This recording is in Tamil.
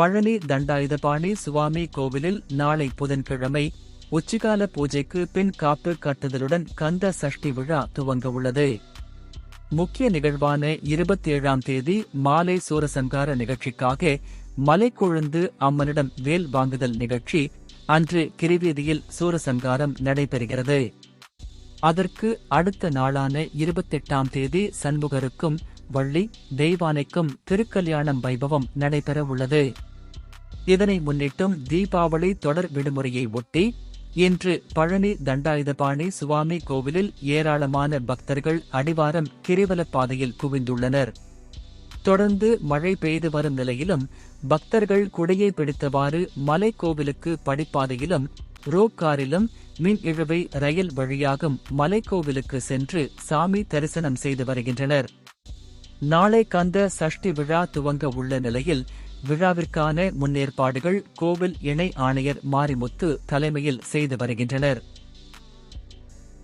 பழனி தண்டாயுதபாணி சுவாமி கோவிலில் நாளை புதன்கிழமை உச்சிகால பூஜைக்கு பின் காப்பு கட்டுதலுடன் கந்த சஷ்டி விழா துவங்க உள்ளது. முக்கிய நிகழ்வான இருபத்தி ஏழாம் தேதி மாலை சூரசங்கார நிகழ்ச்சிக்காக மலைக்கொழுந்து அம்மனிடம் வேல் வாங்குதல் நிகழ்ச்சி அன்று கிரிவீதியில் சூரசங்காரம் நடைபெறுகிறது. அதற்கு அடுத்த நாளான இருபத்தெட்டாம் தேதி சண்முகருக்கும் வள்ளி தெய்வானைக்கும் திருக்கல்யாணம் வைபவம் நடைபெற உள்ளது இதனை முன்னிட்டும் தீபாவளி தொடர் விடுமுறையை ஒட்டி இன்று பழனி தண்டாயுதபாணி சுவாமி கோவிலில் ஏராளமான பக்தர்கள் அடிவாரம் கிரிவல பாதையில் குவிந்துள்ளனர். தொடர்ந்து மழை பெய்து வரும் நிலையிலும் பக்தர்கள் குடையை பிடித்தவாறு மலைக்கோவிலுக்கு படிப்பாதையிலும் ரோ காரிலும் மின் இழுவை ரயில் வழியாகும் மலைக்கோவிலுக்கு சென்று சாமி தரிசனம் செய்து வருகின்றனர். நாளை கந்த சஷ்டி விழா துவங்க உள்ள நிலையில் விழாவிற்கான முன்னேற்பாடுகள் கோவில் இணை ஆணையர் மாரிமுத்து தலைமையில் செய்து வருகின்றனர்.